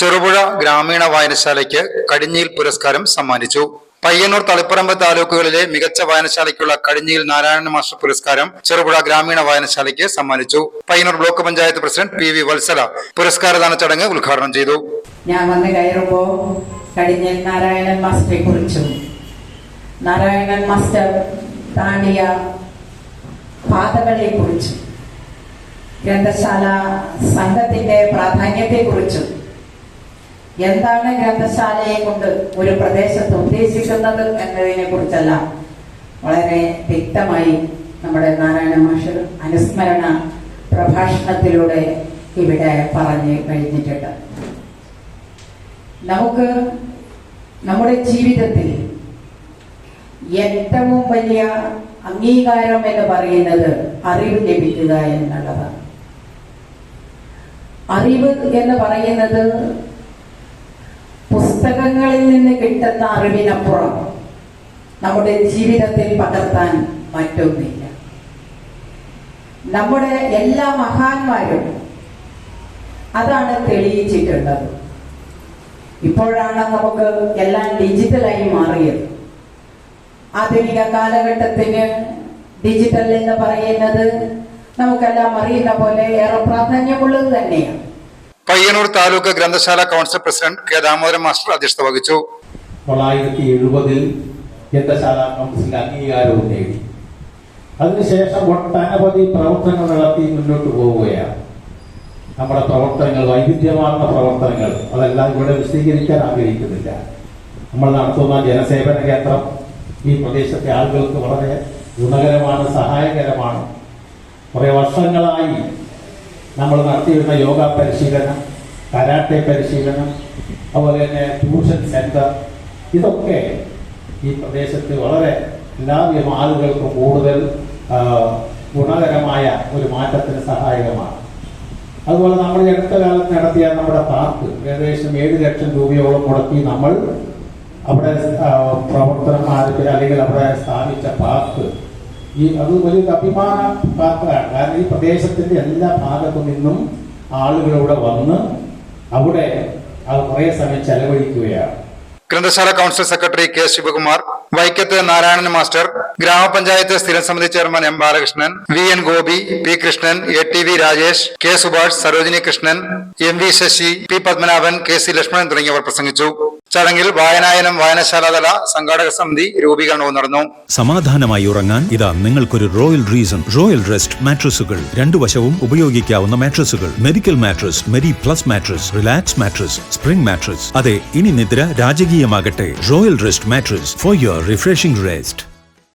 ചെറുപുഴ ഗ്രാമീണ വായനശാലയ്ക്ക് കടിഞ്ഞിയിൽ പുരസ്കാരം സമ്മാനിച്ചു. പയ്യന്നൂർ തളിപ്പറമ്പ് താലൂക്കുകളിലെ മികച്ച വായനശാലയ്ക്കുള്ള കടിഞ്ഞിയിൽ നാരായണ മാസ്റ്റർ പുരസ്കാരം ചെറുപുഴ ഗ്രാമീണ വായനശാലയ്ക്ക് സമ്മാനിച്ചു. Payyannur block panchayat president P V Vatsala പുരസ്കാരദാന ചടങ്ങ് ഉദ്ഘാടനം ചെയ്തു. ഞാൻ വന്ന് കയറുമ്പോൾ കടിഞ്ഞൽ നാരായണൻ മാസ്റ്ററെ കുറിച്ചും. നാരായണൻ മാസ്റ്റർ താണ്ടിയ പാതകളെ കുറിച്ചും. ഗ്രന്ഥശാല സംഘത്തിന്റെ പ്രാധാന്യത്തെ കുറിച്ചും. എന്താണ് ഗ്രന്ഥശാലയെ കൊണ്ട് ഒരു പ്രദേശത്ത് ഉദ്ദേശിക്കുന്നത് എന്നതിനെ കുറിച്ചല്ല. വളരെ വ്യക്തമായി നമ്മുടെ നാരായണ മാഷർ അനുസ്മരണ പ്രഭാഷണത്തിലൂടെ ഇവിടെ പറഞ്ഞു കഴിഞ്ഞിട്ടുണ്ട്. നമുക്ക് നമ്മുടെ ജീവിതത്തിൽ ഏറ്റവും വലിയ അംഗീകാരം എന്ന് പറയുന്നത് അറിവ് ലഭിക്കുക എന്നുള്ളതാണ്. അറിവ് എന്ന് പറയുന്നത് പുസ്തകങ്ങളിൽ നിന്ന് കിട്ടുന്ന അറിവിനപ്പുറം നമ്മുടെ ജീവിതത്തിൽ പകർത്താൻ മറ്റൊന്നില്ല. നമ്മുടെ എല്ലാ മഹാന്മാരും അതാണ് തെളിയിച്ചിട്ടുള്ളത്. ഇപ്പോഴാണ് നമുക്ക് എല്ലാം ഡിജിറ്റലായി മാറിയത്. ആധുനിക കാലഘട്ടത്തിന് ഡിജിറ്റൽ എന്ന് പറയുന്നത് നമുക്കെല്ലാം അറിയുന്ന പോലെ ഏറെ പ്രാധാന്യമുള്ളത് തന്നെയാണ്. പയ്യന്നൂർ താലൂക്ക് ഗ്രന്ഥശാല council president K Damodaran master അധ്യക്ഷത വഹിച്ചു. തൊള്ളായിരത്തി എഴുപതിൽ ഗ്രന്ഥശാല കൗൺസിൽ അംഗീകാരവും നേടി. അതിനുശേഷം ഒട്ടനവധി പ്രവർത്തനങ്ങൾ നടത്തി മുന്നോട്ട് പോവുകയാണ്. നമ്മുടെ പ്രവർത്തനങ്ങൾ വൈവിധ്യമാർന്ന പ്രവർത്തനങ്ങൾ അതെല്ലാം ഇവിടെ വിശദീകരിക്കാൻ ആഗ്രഹിക്കുന്നില്ല. നമ്മൾ നടത്തുന്ന ജനസേവന കേന്ദ്രം ഈ പ്രദേശത്തെ ആളുകൾക്ക് വളരെ ഗുണകരമാണ് സഹായകരമാണ്. കുറേ വർഷങ്ങളായി നമ്മൾ നടത്തിയിരുന്ന യോഗ പരിശീലനം കരാട്ടെ പരിശീലനം അതുപോലെ തന്നെ ട്യൂഷൻ സെന്റർ ഇതൊക്കെ ഈ പ്രദേശത്ത് വളരെ എല്ലാവിധം ആളുകൾക്കും കൂടുതൽ ഗുണകരമായ ഒരു മാറ്റത്തിന് സഹായകമാണ്. അതുപോലെ നമ്മൾ അടുത്ത കാലത്ത് നടത്തിയ നമ്മുടെ പാർക്ക് ഏകദേശം ഏഴ് ലക്ഷം രൂപയോളം മുടക്കി നമ്മൾ അവിടെ പ്രവർത്തനം ആരംഭിച്ച അല്ലെങ്കിൽ അവിടെ സ്ഥാപിച്ച പാർക്ക് ഈ അത് വലിയ അഭിമാന പാത്രമാണ്. കാരണം ഈ പ്രദേശത്തിന്റെ എല്ലാ ഭാഗത്തു നിന്നും ആളുകൾ ഇവിടെ വന്ന് അവിടെ അത് കുറേ സമയം ചെലവഴിക്കുകയാണ്. ഗ്രന്ഥശാല കൗൺസിൽ സെക്രട്ടറി കെ ശിവകുമാർ വൈക്കത്ത് നാരായണൻ മാസ്റ്റർ ഗ്രാമപഞ്ചായത്ത് സ്ഥിരം സമിതി chairman M Balakrishnan V N Gopi P Krishnan A T V Rajesh K Subhash Sarojini Krishnan M V Sasi P Padmanabhan K C Lakshmanan തുടങ്ങിയവർ പ്രസംഗിച്ചു. ചടങ്ങിൽ വായനായനം വായനശാലാതല സംഘാടക സമിതി രൂപീകരണവും നടന്നു. സമാധാനമായി ഉറങ്ങാൻ ഇതാ നിങ്ങൾക്കൊരു റോയൽ റീസൺ റോയൽ റെസ്റ്റ് മാട്രസുകൾ രണ്ടു വശവും ഉപയോഗിക്കാവുന്ന മാട്രസുകൾ medical mattress merry plus mattress relax mattress spring mattress അതെ ഇനി നിദ്ര രാജകീയമാകട്ടെ. Royal rest mattress for your refreshing rest